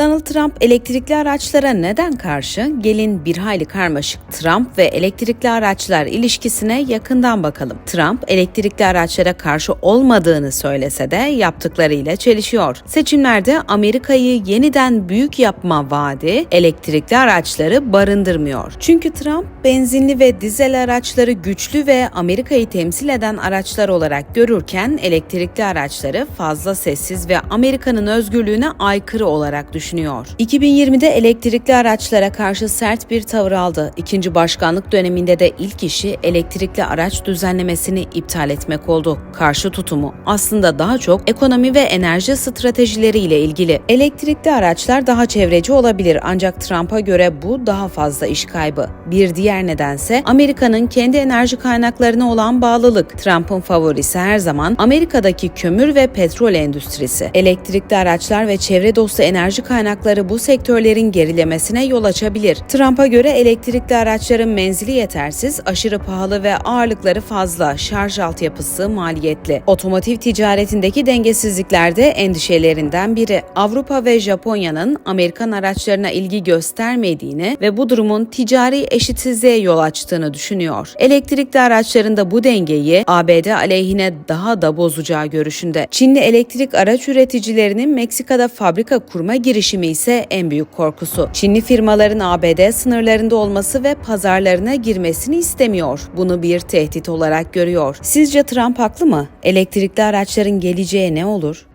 Donald Trump elektrikli araçlara neden karşı? Gelin bir hayli karmaşık Trump ve elektrikli araçlar ilişkisine yakından bakalım. Trump elektrikli araçlara karşı olmadığını söylese de yaptıklarıyla çelişiyor. Seçimlerde Amerika'yı yeniden büyük yapma vaadi elektrikli araçları barındırmıyor. Çünkü Trump benzinli ve dizel araçları güçlü ve Amerika'yı temsil eden araçlar olarak görürken elektrikli araçları fazla sessiz ve Amerika'nın özgürlüğüne aykırı olarak düşünüyor. 2020'de elektrikli araçlara karşı sert bir tavır aldı. İkinci başkanlık döneminde de ilk işi elektrikli araç düzenlemesini iptal etmek oldu. Karşı tutumu aslında daha çok ekonomi ve enerji stratejileriyle ilgili. Elektrikli araçlar daha çevreci olabilir ancak Trump'a göre bu daha fazla iş kaybı. Bir diğer nedense Amerika'nın kendi enerji kaynaklarına olan bağlılık. Trump'ın favorisi her zaman Amerika'daki kömür ve petrol endüstrisi. Elektrikli araçlar ve çevre dostu enerji kaynakları bu sektörlerin gerilemesine yol açabilir. Trump'a göre elektrikli araçların menzili yetersiz, aşırı pahalı ve ağırlıkları fazla, şarj altyapısı maliyetli. Otomotiv ticaretindeki dengesizlikler de endişelerinden biri. Avrupa ve Japonya'nın Amerikan araçlarına ilgi göstermediğini ve bu durumun ticari eşitsizliğe yol açtığını düşünüyor. Elektrikli araçlarında bu dengeyi ABD aleyhine daha da bozacağı görüşünde. Çinli elektrik araç üreticilerinin Meksika'da fabrika kurma girişimi ise en büyük korkusu. Çinli firmaların ABD sınırlarında olması ve pazarlarına girmesini istemiyor. Bunu bir tehdit olarak görüyor. Sizce Trump haklı mı? Elektrikli araçların geleceği ne olur?